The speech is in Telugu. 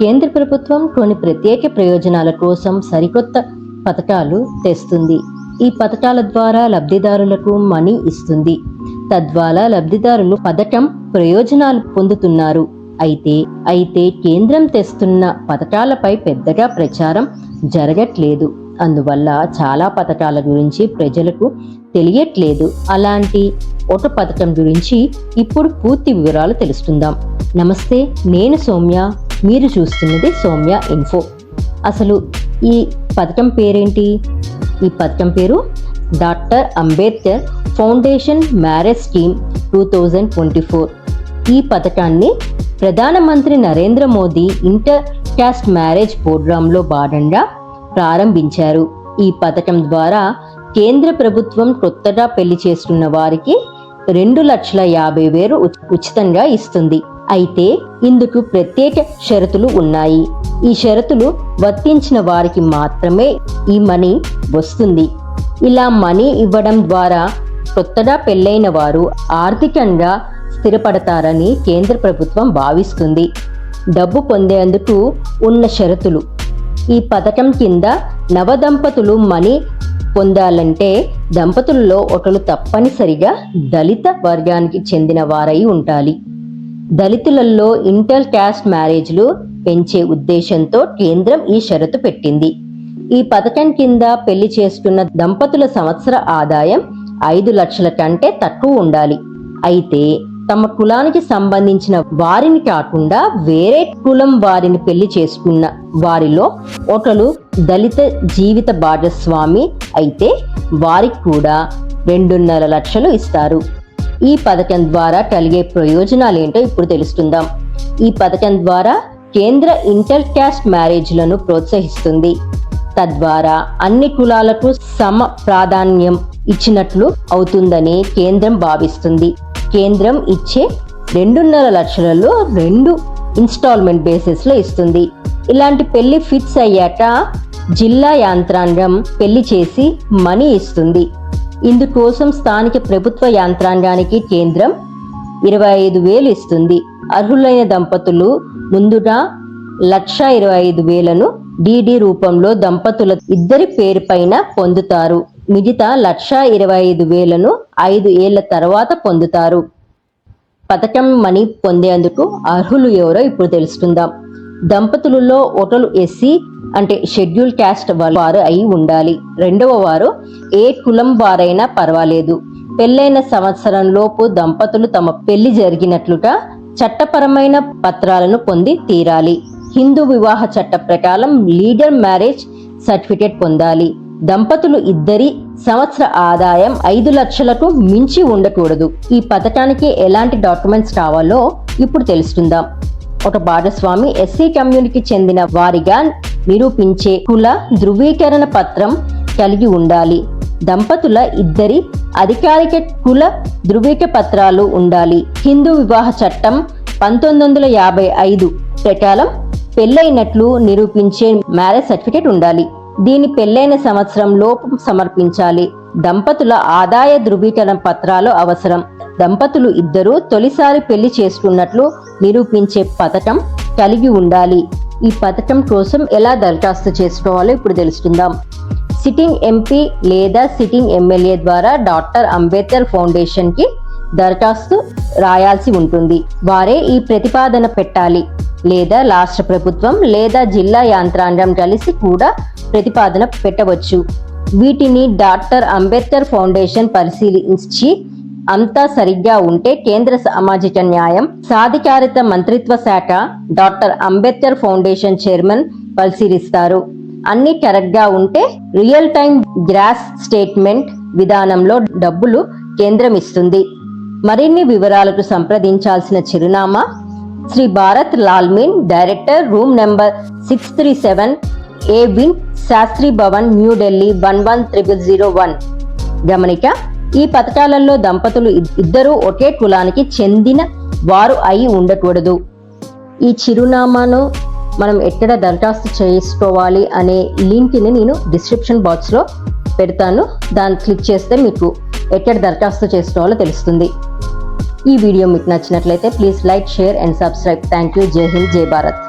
కేంద్ర ప్రభుత్వం కొన్ని ప్రత్యేక ప్రయోజనాల కోసం సరికొత్త పథకాలు తెస్తుంది. ఈ పథకాల ద్వారా లబ్ధిదారులకు మనీ ఇస్తుంది. తద్వారా లబ్ధిదారులు పథకం ప్రయోజనాలు పొందుతున్నారు. అయితే అయితే కేంద్రం తెస్తున్న పథకాలపై పెద్దగా ప్రచారం జరగట్లేదు. అందువల్ల చాలా పథకాల గురించి ప్రజలకు తెలియట్లేదు. అలాంటి ఒక పథకం గురించి ఇప్పుడు పూర్తి వివరాలు తెలుసుకుందాం. నమస్తే నేను సౌమ్య. మీరు చూస్తున్నది సౌమ్య ఇన్ఫో. అసలు ఈ పథకం పేరేంటి? ఈ పథకం పేరు doctor Ambedkar foundation marriage scheme two thousand twenty four. ఈ పథకాన్ని ప్రధానమంత్రి Narendra Modi inter caste marriage ప్రోగ్రాంలో భాగంగా ప్రారంభించారు. ఈ పథకం ద్వారా కేంద్ర ప్రభుత్వం కొత్తగా పెళ్ళి చేసుకున్న వారికి రెండు లక్షల యాభై వేలు ఉచ్- ఉచితంగా ఇస్తుంది. అయితే ఇందుకు ప్రత్యేక షరతులు ఉన్నాయి. ఈ షరతులు వర్తించిన వారికి మాత్రమే ఈ మనీ వస్తుంది. ఇలా మనీ ఇవ్వడం ద్వారా కొత్తగా పెళ్ళైన వారు ఆర్థికంగా స్థిరపడతారని కేంద్ర ప్రభుత్వం భావిస్తుంది. డబ్బు పొందేందుకు ఉన్న షరతులు. ఈ పథకం కింద నవదంపతులు మనీ పొందాలంటే దంపతుల్లో ఒకరు తప్పనిసరిగా దళిత వర్గానికి చెందిన వారై ఉండాలి. దళితులలో ఇంటర్ క్యాస్ట్ మ్యారేజ్లు పెంచే ఉద్దేశంతో కేంద్రం ఈ షరతు పెట్టింది. ఈ పథకం కింద పెళ్ళి చేసుకున్న దంపతుల సంవత్సర ఆదాయం ఐదు లక్షల కంటే తక్కువ ఉండాలి. అయితే తమ కులానికి సంబంధించిన వారిని కాకుండా వేరే కులం వారిని పెళ్ళి చేసుకున్న వారిలో ఒకరు దళిత జీవిత భాగస్వామి అయితే వారికి కూడా రెండున్నర లక్షలు ఇస్తారు. ఈ పథకం ద్వారా కలిగే ప్రయోజనాలు ఏంటో ఇప్పుడు తెలుసుకుందాం. ఈ పథకం ద్వారా కేంద్ర ఇంటర్ క్యాస్ట్ మ్యారేజ్లను ప్రోత్సహిస్తుంది. తద్వారా అన్ని కులాలకు సమ ప్రాధాన్యం ఇచ్చినట్లు అవుతుందని కేంద్రం భావిస్తుంది. కేంద్రం ఇచ్చే రెండున్నర లక్షలలో రెండు ఇన్స్టాల్మెంట్ బేసిస్లో ఇస్తుంది. ఇలాంటి పెళ్ళి ఫిక్స్ అయ్యాక జిల్లా యాంత్రాంగం పెళ్ళి చేసి మనీ ఇస్తుంది. ఇందుకోసం స్థానిక ప్రభుత్వ యంత్రాంగానికి కేంద్రం ఇరవై ఐదు వేలు ఇస్తుంది. అర్హులైన దంపతులు ముందుగా లక్ష ఇరవై ఐదు వేలను డిడి రూపంలో దంపతుల ఇద్దరి పేరుపైన పొందుతారు. మిగతా లక్ష ఇరవై ఐదు వేలను ఐదు ఏళ్ళ తర్వాత పొందుతారు. పథకం మనీ పొందేందుకు అర్హులు ఎవరో ఇప్పుడు తెలుసుకుందాం. దంపతులలో ఒకరు ఎస్సీ అంటే షెడ్యూల్ క్యాస్ట్ వారు అయి ఉండాలి. రెండవ వారు ఏ కులం వారైనా పర్వాలేదు. పెళ్ళైన సంవత్సరంలోపు దంపతులు తమ పెళ్ళి జరిగినట్లుగా చట్టపరమైన పత్రాలను పొంది తీరాలి. హిందూ వివాహ చట్ట ప్రకారం లీగల్ మ్యారేజ్ సర్టిఫికేట్ పొందాలి. దంపతులు ఇద్దరి సంవత్సర ఆదాయం ఐదు లక్షలకు మించి ఉండకూడదు. ఈ పథకానికి ఎలాంటి డాక్యుమెంట్స్ కావాలో ఇప్పుడు తెలుసుకుందాం. ఒక భాగస్వామి ఎస్సీ కమ్యూనిటీకి చెందిన వారిగా నిరూపించే కుల ధృవీకరణ పత్రం కలిగి ఉండాలి. దంపతుల ఇద్దరి అధికారిక కుల ధృవీక పత్రాలు ఉండాలి. హిందూ వివాహ చట్టం పంతొమ్మిది వందల యాభై ఐదు ప్రకారం పెళ్ళైనట్లు నిరూపించే మ్యారేజ్ సర్టిఫికేట్ ఉండాలి. దీని పెళ్ళైన సంవత్సరం లోపు సమర్పించాలి. దంపతుల ఆదాయ ధృవీకరణ పత్రాలు అవసరం. దంపతులు ఇద్దరూ తొలిసారి పెళ్ళి చేసుకున్నట్లు నిరూపించే పథకం కలిగి ఉండాలి. ఈ పథకం కోసం ఎలా దరఖాస్తు చేసుకోవాలో ఇప్పుడు తెలుసుకుందాం. సిట్టింగ్ ఎంపీ లేదా సిట్టింగ్ ఎమ్మెల్యే ద్వారా డాక్టర్ అంబేద్కర్ ఫౌండేషన్కి దరఖాస్తు రాయాల్సి ఉంటుంది. వారే ఈ ప్రతిపాదన పెట్టాలి. లేదా రాష్ట్ర ప్రభుత్వం లేదా జిల్లా యాంత్రాంగం కలిసి కూడా ప్రతిపాదన పెట్టవచ్చు. వీటిని డాక్టర్ అంబేద్కర్ ఫౌండేషన్ పరిశీలించి అంతా సరిగ్గా ఉంటే కేంద్ర సామాజిక న్యాయం సాధికారిత మంత్రిత్వ శాఖ డాక్టర్ అంబేద్కర్ ఫౌండేషన్ చైర్మన్ పరిశీలిస్తారు. అన్ని కరెక్ట్గా ఉంటే రియల్ టైం గ్రాస్ స్టేట్మెంట్ విధానంలో డబ్బులు కేంద్రం ఇస్తుంది. మరిన్ని వివరాలకు సంప్రదించాల్సిన చిరునామా Shri Bharat లాల్మీన్ director room number six three seven A wing Shastri Bhavan New Delhi one one triple zero one. గమనిక ఈ పథకాలలో దంపతులు ఇద్దరూ ఒకే కులానికి చెందిన వారు అయి ఉండకూడదు. ఈ చిరునామాను మనం ఎక్కడ దరఖాస్తు చేసుకోవాలి అనే లింక్ని నేను డిస్క్రిప్షన్ బాక్స్లో పెడతాను. దాన్ని క్లిక్ చేస్తే మీకు ఎక్కడ దరఖాస్తు చేసుకోవాలో తెలుస్తుంది. ఈ వీడియో మీకు నచ్చినట్లయితే please like share and subscribe. Thank you Jai Hind Jai Bharat.